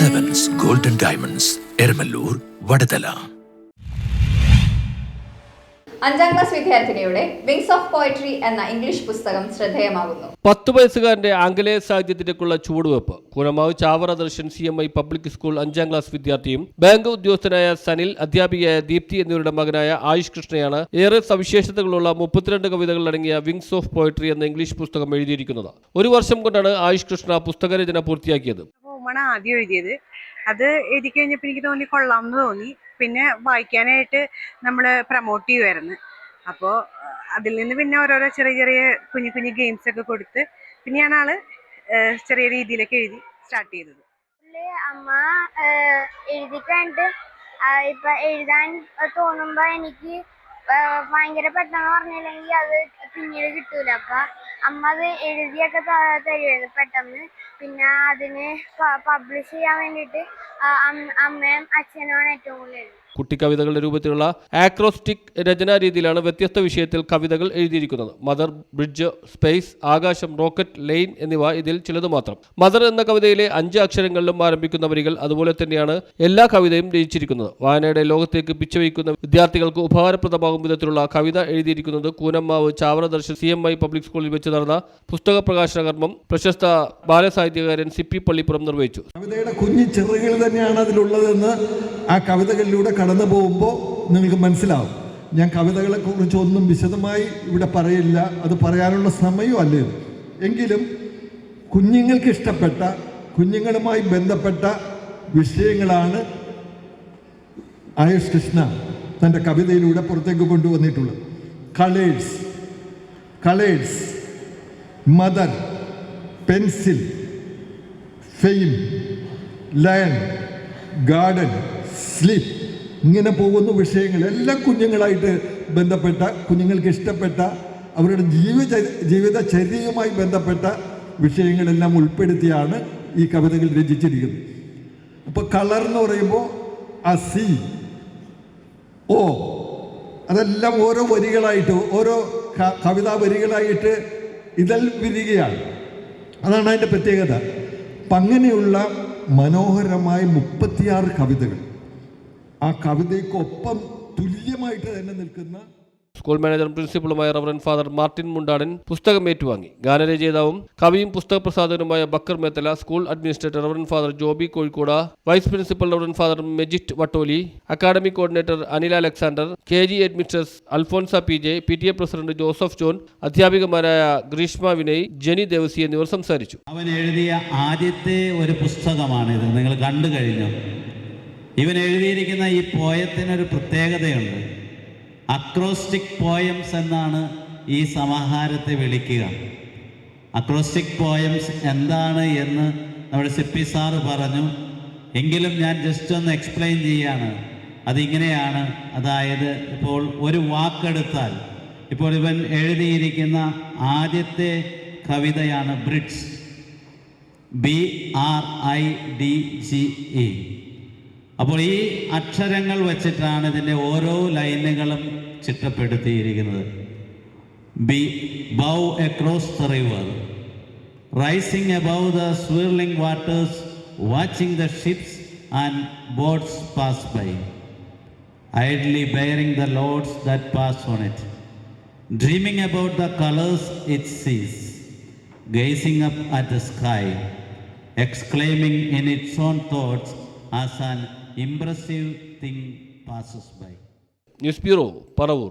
Diamonds Eramallur Vadathala അഞ്ചാം class വിദ്യാർത്ഥിനിയുടെ wings of poetry എന്ന ഇംഗ്ലീഷ് പുസ്തകം ശ്രദ്ധേയമാകുന്നു. പത്ത് വയസ്സുകാരന്റെ ആംഗലേയ സാഹിത്യത്തിലേക്കുള്ള ചുവടുവെപ്പ് Koonammavu Chavara Darshan C M I public school അഞ്ചാം ക്ലാസ് വിദ്യാർത്ഥിയും ബാങ്ക് ഉദ്യോഗസ്ഥനായ സനിൽ അധ്യാപികയായ ദീപ്തി എന്നിവരുടെ മകനായ ആയുഷ് കൃഷ്ണയാണ് ഏറെ സവിശേഷതകളുള്ള മുപ്പത്തിരണ്ട് കവിതകൾ അടങ്ങിയ വിങ്സ് ഓഫ് പോയട്രി എന്ന ഇംഗ്ലീഷ് പുസ്തകം എഴുതിയിരിക്കുന്നത്. ഒരു വർഷം കൊണ്ടാണ് ആയുഷ് കൃഷ്ണ പുസ്തകരചന പൂർത്തിയാക്കിയത്. ഹോമാണ് ആദ്യം എഴുതിയത്. അത് എഴുതി കഴിഞ്ഞപ്പോൾ എനിക്ക് തോന്നി കൊള്ളാം എന്ന് തോന്നി. പിന്നെ വായിക്കാനായിട്ട് നമ്മൾ പ്രൊമോട്ട് ചെയ്യുമായിരുന്നു അപ്പോൾ അതിൽ നിന്ന് പിന്നെ ഓരോരോ ചെറിയ ചെറിയ കുഞ്ഞു കുഞ്ഞു ഗെയിംസ് ഒക്കെ കൊടുത്ത് പിന്നെയാണ് ആൾ ചെറിയ രീതിയിലൊക്കെ എഴുതി സ്റ്റാർട്ട് ചെയ്തത്. അമ്മ എഴുതി കണ്ട് ഇപ്പൊ എഴുതാൻ തോന്നുമ്പോ എനിക്ക് ഭയങ്കര പെട്ടെന്ന് പറഞ്ഞില്ലെങ്കിൽ അത് പിന്നീട് കിട്ടൂല. അപ്പൊ അമ്മ അത് എഴുതിയൊക്കെ തരുമായിരുന്നു പെട്ടെന്ന്. പിന്നെ അതിന് പബ്ലിഷ് ചെയ്യാൻ വേണ്ടിയിട്ട് അമ്മയും അച്ഛനുമാണ് ഏറ്റവും കൂടുതൽ കുട്ടിക്കവിതകളുടെ രൂപത്തിലുള്ള ആക്രോസ്റ്റിക് രചനാ രീതിയിലാണ് വ്യത്യസ്ത വിഷയത്തിൽ കവിതകൾ എഴുതിയിരിക്കുന്നത്. മദർ ബ്രിഡ്ജ് സ്പേസ് ആകാശം റോക്കറ്റ് ലൈൻ എന്നിവ ഇതിൽ ചിലത് മാത്രം. മദർ എന്ന കവിതയിലെ അഞ്ച് അക്ഷരങ്ങളിലും ആരംഭിക്കുന്ന വരികൾ അതുപോലെ തന്നെയാണ് എല്ലാ കവിതയും രചിച്ചിരിക്കുന്നത്. വായനയുടെ ലോകത്തേക്ക് പിച്ചവയ്ക്കുന്ന വിദ്യാർത്ഥികൾക്ക് ഉപകാരപ്രദമാകും വിധത്തിലുള്ള കവിത എഴുതിയിരിക്കുന്നത് Koonammavu Chavara Darshan C M I public സ്കൂളിൽ വെച്ച് നടന്ന പുസ്തക പ്രകാശന കർമ്മം പ്രശസ്ത ബാലസാഹിത്യകാരൻ സി പി പള്ളിപ്പുറം നിർവഹിച്ചു. കവിതയുടെ കുഞ്ഞു ചെറുകൾ തന്നെയാണ് അതിലുള്ളതെന്ന് ആ കവിതകളിലൂടെ കടന്നു പോകുമ്പോൾ നിങ്ങൾക്ക് മനസ്സിലാവും. ഞാൻ കവിതകളെ കുറിച്ച് ഒന്നും വിശദമായി ഇവിടെ പറയില്ല. അത് പറയാനുള്ള സമയവും അല്ലേ? എങ്കിലും കുഞ്ഞുങ്ങൾക്ക് ഇഷ്ടപ്പെട്ട കുഞ്ഞുങ്ങളുമായി ബന്ധപ്പെട്ട വിഷയങ്ങളാണ് ആയുഷ് കൃഷ്ണ തന്റെ കവിതയിലൂടെ പുറത്തേക്ക് കൊണ്ടുവന്നിട്ടുള്ളത്. Colours colours mother pencil fame lion garden slip ഇങ്ങനെ പോകുന്ന വിഷയങ്ങൾ എല്ലാ കുഞ്ഞുങ്ങളായിട്ട് ബന്ധപ്പെട്ട കുഞ്ഞുങ്ങൾക്ക് ഇഷ്ടപ്പെട്ട അവരുടെ ജീവിത ജീവിതചര്യയുമായി ബന്ധപ്പെട്ട വിഷയങ്ങളെല്ലാം ഉൾപ്പെടുത്തിയാണ് ഈ കവിതകൾ രചിച്ചിരിക്കുന്നത്. അപ്പോൾ കളർ എന്ന് പറയുമ്പോൾ അസി ഓ അതെല്ലാം ഓരോ വരികളായിട്ട് ഓരോ കവിതാ വരികളായിട്ട് ഇതിൽ വിരികയാണ് അതാണ് അതിന്റെ പ്രത്യേകത. അങ്ങനെയുള്ള മനോഹരമായ മുപ്പത്തിയാറ് കവിതകൾ. ആ കവിതയ്ക്കൊപ്പം തുല്യമായിട്ട് തന്നെ നിൽക്കുന്ന സ്കൂൾ മാനേജറും പ്രിൻസിപ്പളുമായ റവറൻ ഫാദർ മാർട്ടിൻ മുണ്ടാടൻ പുസ്തകം ഏറ്റുവാങ്ങി. ഗാനരചയിതാവും കവിയും പുസ്തക പ്രസാധകനുമായ Bakkar Methala school administrator reverend father Joby Kozhikode vice principal reverend father Mejit Vattoli academic coordinator Anil Alexander K G administress Alphonsa P J P T A president Joseph John അധ്യാപികമാരായ Greeshma Vinay Jani Devasi എന്നിവർ സംസാരിച്ചു. അവൻ എഴുതിയ ആദ്യത്തെ ഒരു പുസ്തകമാണിത്. നിങ്ങൾ കണ്ടു കഴിഞ്ഞു. ഇവൻ എഴുതിയിരിക്കുന്ന ഈ പോയത്തിനൊരു പ്രത്യേകതയുണ്ട്. അക്രോസ്റ്റിക് പോയംസ് എന്നാണ് ഈ സമാഹാരത്തെ വിളിക്കുക. അക്രോസ്റ്റിക് പോയംസ് എന്താണ് എന്ന് നമ്മുടെ സിപ്പി സാറ് പറഞ്ഞു. എങ്കിലും ഞാൻ ജസ്റ്റ് ഒന്ന് എക്സ്പ്ലെയിൻ ചെയ്യാണ്. അതിങ്ങനെയാണ്. അതായത് ഇപ്പോൾ ഒരു വാക്കെടുത്താൽ ഇപ്പോൾ ഇവൻ എഴുതിയിരിക്കുന്ന ആദ്യത്തെ കവിതയാണ് bridge B R I D G E അപ്പോൾ ഈ അക്ഷരങ്ങൾ വച്ചിട്ടാണ് ഇതിന്റെ ഓരോ ലൈനുകളും ചിട്ടപ്പെടുത്തിയിരിക്കുന്നത്. B bow across the river rising above the swirling waters watching the ships and boats pass by idly bearing the loads that pass on it dreaming about the colours it sees gazing up at the sky exclaiming in its own thoughts as an impressive thing passes by. News bureau Paravur